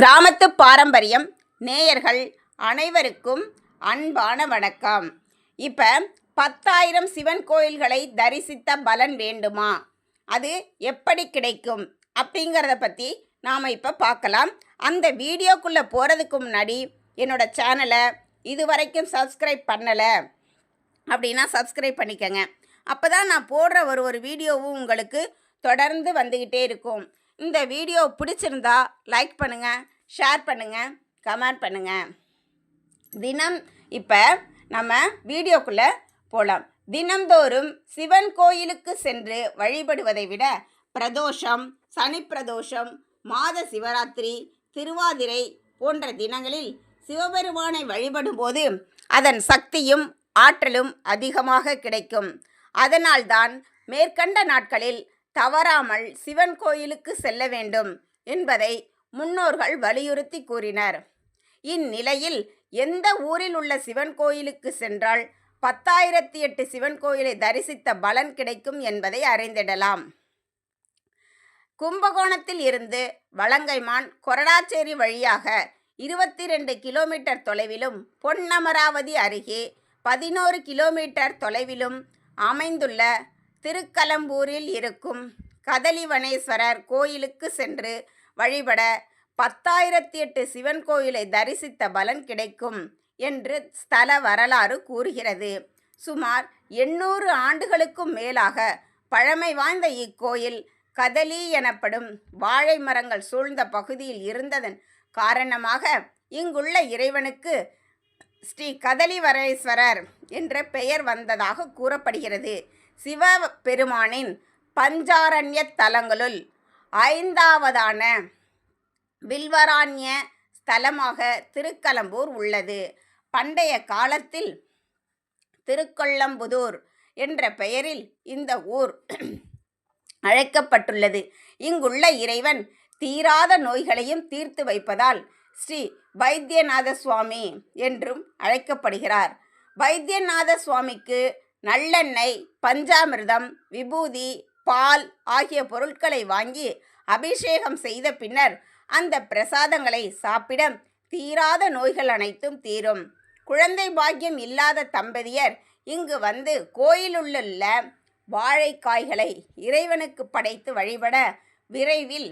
கிராமத்து பாரம்பரியம் நேயர்கள் அனைவருக்கும் அன்பான வணக்கம். இப்போ பத்தாயிரம் சிவன் கோயில்களை தரிசித்த பலன் வேண்டுமா? அது எப்படி கிடைக்கும்? அப்படிங்கிறத பற்றி நாம் இப்போ பார்க்கலாம். அந்த வீடியோக்குள்ளே போகிறதுக்கு முன்னாடி என்னோட சேனலை இது வரைக்கும் சப்ஸ்கிரைப் பண்ணலை அப்படின்னா சப்ஸ்கிரைப் பண்ணிக்கோங்க. அப்போ தான் நான் போடுற ஒரு ஒரு வீடியோவும் உங்களுக்கு தொடர்ந்து வந்துக்கிட்டே இருக்கும். இந்த வீடியோ பிடிச்சிருந்தா லைக் பண்ணுங்கள் ஷேர் பண்ணுங்கள் கமெண்ட் பண்ணுங்கள் தினம் இப்போ நம்ம வீடியோக்குள்ளே போகலாம் தினம்தோறும் சிவன் கோயிலுக்கு சென்று வழிபடுவதை விட பிரதோஷம் சனி பிரதோஷம் மாத சிவராத்திரி திருவாதிரை போன்ற தினங்களில் சிவபெருமானை வழிபடும்போது அதன் சக்தியும் ஆற்றலும் அதிகமாக கிடைக்கும். அதனால்தான் மேற்கண்ட நாட்களில் தவறாமல் சிவன் கோயிலுக்கு செல்ல வேண்டும் என்பதை முன்னோர்கள் வலியுறுத்தி கூறினர். இந்நிலையில் எந்த ஊரில் உள்ள சிவன் கோயிலுக்கு சென்றால் பத்தாயிரத்தி எட்டு சிவன் கோயிலை தரிசித்த பலன் கிடைக்கும் என்பதை அறிந்திடலாம். கும்பகோணத்தில் இருந்து வலங்கைமான் கொரடாச்சேரி வழியாக இருபத்தி ரெண்டு கிலோமீட்டர் தொலைவிலும் பொன்னமராவதி அருகே பதினோரு கிலோமீட்டர் தொலைவிலும் அமைந்துள்ள திருக்கலம்பூரில் இருக்கும் கதலிவனேஸ்வரர் கோயிலுக்கு சென்று வழிபட பத்தாயிரத்தி எட்டு சிவன் கோயிலை தரிசித்த பலன் கிடைக்கும் என்று ஸ்தல வரலாறு கூறுகிறது. சுமார் எண்ணூறு ஆண்டுகளுக்கும் மேலாக பழமை வாய்ந்த இக்கோயில் கதலி எனப்படும் வாழை மரங்கள் சூழ்ந்த பகுதியில் இருந்ததன் காரணமாக இங்குள்ள இறைவனுக்கு ஸ்ரீ கதலிவரேஸ்வரர் என்ற பெயர் வந்ததாக கூறப்படுகிறது. சிவ பெருமானின் பஞ்சாரண்ய தலங்களுள் ஐந்தாவதான வில்வராண்ய ஸ்தலமாக திருக்கலம்பூர் உள்ளது. பண்டைய காலத்தில் திருக்கொள்ளம்புதூர் என்ற பெயரில் இந்த ஊர் அழைக்கப்பட்டுள்ளது. இங்குள்ள இறைவன் தீராத நோய்களையும் தீர்த்து வைப்பதால் ஸ்ரீ வைத்தியநாத சுவாமி என்றும் அழைக்கப்படுகிறார். வைத்தியநாத சுவாமிக்கு நல்லெண்ணெய் பஞ்சாமிர்தம் விபூதி பால் ஆகிய பொருட்களை வாங்கி அபிஷேகம் செய்த பின்னர் அந்த பிரசாதங்களை சாப்பிட தீராத நோய்கள் அனைத்தும் தீரும். குழந்தை பாக்கியம் இல்லாத தம்பதியர் இங்கு வந்து கோயிலுள்ள வாழைக்காய்களை இறைவனுக்கு படைத்து வழிபட விரைவில்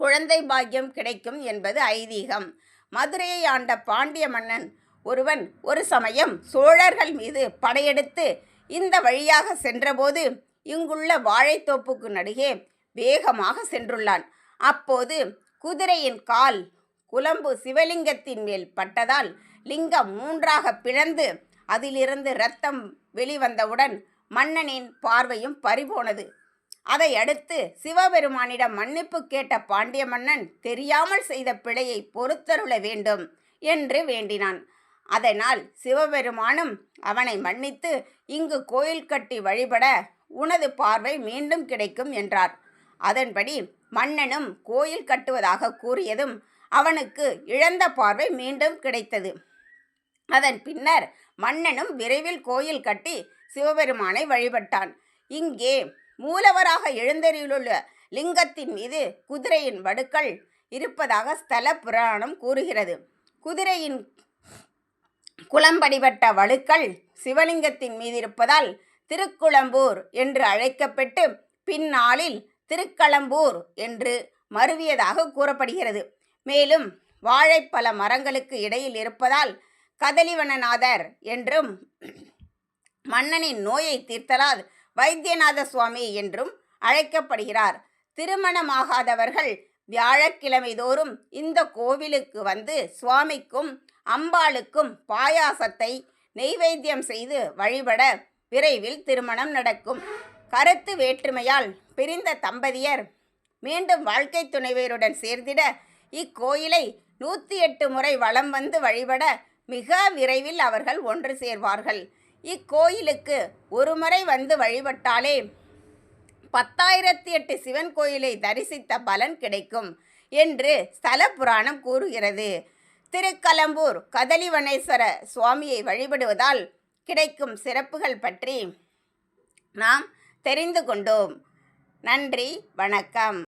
குழந்தை பாக்கியம் கிடைக்கும் என்பது ஐதீகம். மதுரையை ஆண்ட பாண்டிய மன்னன் ஒருவன் ஒரு சமயம் சோழர்கள் மீது படையெடுத்து இந்த வழியாக சென்றபோது இங்குள்ள வாழைத்தோப்புக்கு நடுகே வேகமாக சென்றுள்ளான். அப்போது குதிரையின் கால் குலம்பு சிவலிங்கத்தின் மேல் பட்டதால் லிங்கம் மூன்றாக பிளந்து அதிலிருந்து இரத்தம் வெளிவந்தவுடன் மன்னனின் பார்வையும் பறிபோனது. அதை அடுத்து சிவபெருமானிடம் மன்னிப்பு கேட்ட பாண்டிய மன்னன் தெரியாமல் செய்த பிழையை பொறுத்தருள வேண்டும் என்று வேண்டினான். அதனால் சிவபெருமானும் அவனை மன்னித்து இங்கு கோயில் கட்டி வழிபட உனது பார்வை மீண்டும் கிடைக்கும் என்றார். அதன்படி மன்னனும் கோயில் கட்டுவதாக கூறியதும் அவனுக்கு இழந்த பார்வை மீண்டும் கிடைத்தது. அதன் பின்னர் மன்னனும் விரைவில் கோயில் கட்டி சிவபெருமானை வழிபட்டான். இங்கே மூலவராக எழுந்தறியுள்ள லிங்கத்தின் மீது குதிரையின் வடுக்கள் இருப்பதாக ஸ்தல புராணம் கூறுகிறது. குதிரையின் குளம்படிபட்ட வழுக்கள் சிவலிங்கத்தின் மீது இருப்பதால் திருக்குளம்பூர் என்று அழைக்கப்பட்டு பின்னாளில் திருக்களம்பூர் என்று மருவியதாக கூறப்படுகிறது. மேலும் வாழைப்பழ மரங்களுக்கு இடையில் இருப்பதால் கதலிவனநாதர் என்றும் மன்னனின் நோயை தீர்த்தலால் வைத்தியநாத சுவாமி என்றும் அழைக்கப்படுகிறார். திருமணமாகாதவர்கள் வியாழக்கிழமை தோறும் இந்த கோவிலுக்கு வந்து சுவாமிக்கும் அம்பாளுக்கும் பாயாசத்தை நெய்வேத்தியம் செய்து வழிபட விரைவில் திருமணம் நடக்கும். கருத்து வேற்றுமையால் பிரிந்த தம்பதியர் மீண்டும் வாழ்க்கை துணைவியருடன் சேர்ந்திட இக்கோயிலை நூற்றி எட்டு முறை வலம் வந்து வழிபட மிக விரைவில் அவர்கள் ஒன்று சேர்வார்கள். இக்கோயிலுக்கு ஒரு முறை வந்து வழிபட்டாலே பத்தாயிரத்தி எட்டு சிவன் கோயிலை தரிசித்த பலன் கிடைக்கும் என்று ஸ்தல புராணம் கூறுகிறது. திருக்கலம்பூர் கதலிவனேஸ்வர சுவாமியை வழிபடுவதால் கிடைக்கும் சிறப்புகள் பற்றி நாம் தெரிந்து கொண்டோம். நன்றி வணக்கம்.